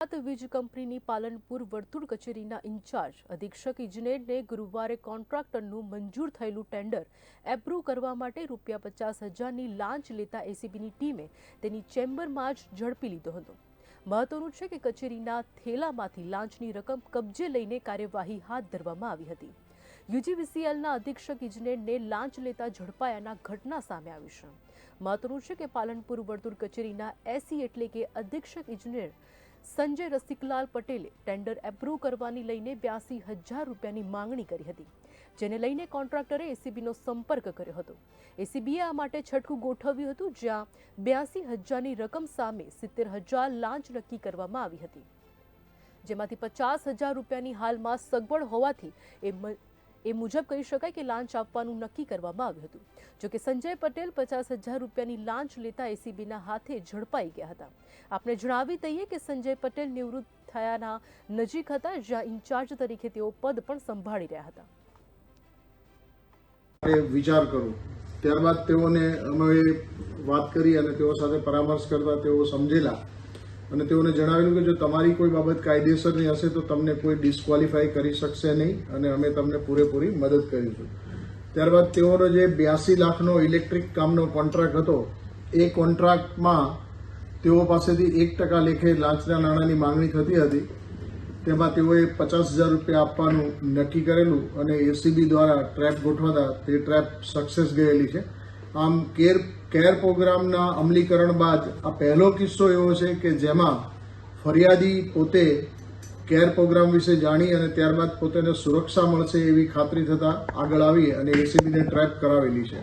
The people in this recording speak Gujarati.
ગુજરાત વીજ કંપનીની પાલનપુર વર્તુળ કચેરીના ઇન્ચાર્જ અધિક્ષક ઇજનેરને ગુરુવારે કોન્ટ્રાક્ટરનું મંજૂર થયેલું ટેન્ડર એપ્રુવ કરવા માટે રૂપિયા પચાસ હજારની લાંચ લેતા એસીબીની ટીમે તેની ચેમ્બરમાં જ ઝડપી લીધો હતો. મહત્વનું છે કે કચેરીના થેલામાંથી લાંચની રકમ કબજે લઈને કાર્યવાહી હાથ ધરવામાં આવી હતી. યુજીવીસીએલના અધિક્ષક ઇજનેરને લાંચ લેતા ઝડપાયાના ઘટના સામે આવી છે. મહત્વનું છે કે પાલનપુર વર્તુળ કચેરીના એસી એટલે કે અધિક્ષક ઇજનેર સંજય રસિકલાલ પટેલે ટેન્ડર એપ્રુવ કરવાની લઈને બ્યાસી હજાર રૂપિયાની માંગણી કરી હતી, જેને લઈને કોન્ટ્રાક્ટરે એસીબીનો સંપર્ક કર્યો હતો. એસીબીએ આ માટે છટકું ગોઠવ્યું હતું, જ્યાં બ્યાસી હજારની રકમ સામે સિત્તેર હજાર લાંચ નક્કી કરવામાં આવી હતી. જેમાંથી પચાસ હજાર રૂપિયાની હાલમાં સગવડ હોવાથી એ એ મુજબ કહી શકાય કે લાંચ આપવાનું નક્કી કરવામાં આવ્યું હતું. જોકે સંજય પટેલ પચાસ હજાર રૂપિયાની લાંચ લેતા એસીબીના હાથે ઝડપાઈ ગયા હતા. આપણે જણાવી દઈએ કે સંજય પટેલ નિવૃત્ત થયાના નજીક હતા, જ્યાં ઇન્ચાર્જ તરીકે તેઓ પદ પણ સંભાળી રહ્યા હતા. વિચાર કરો. ત્યારબાદ તેઓને અમે વાત કરી અને તેઓ સાથે પરામર્શ કરતા તેઓ સમજેલા. અને તેઓને જણાવેલું કે જો તમારી કોઈ બાબત કાયદેસરની હશે તો તમને કોઈ ડિસ્ક્વોલિફાય કરી શકશે નહીં અને અમે તમને પૂરેપૂરી મદદ કરીશું. ત્યારબાદ તેઓનો જે બ્યાસી લાખનો ઇલેક્ટ્રિક કામનો કોન્ટ્રાક્ટ હતો, એ કોન્ટ્રાક્ટમાં તેઓ પાસેથી એક ટકા લેખે લાંચના નાણાંની માંગણી થતી હતી. તેમાં તેઓએ પચાસ હજાર રૂપિયા આપવાનું નક્કી કરેલું અને એસીબી દ્વારા ટ્રેપ ગોઠવાતા, તે ટ્રેપ સક્સેસ ગયેલી છે. આમ કેર કેર પ્રોગ્રામના અમલીકરણ બાદ આ પહેલો કિસ્સો એવો છે કે જેમાં ફરિયાદી પોતે કેર પ્રોગ્રામ વિશે જાણી અને ત્યારબાદ પોતાને સુરક્ષા મળશે એવી ખાતરી થતાં આગળ આવી અને એસીબીને ટ્રેપ કરાવેલી છે.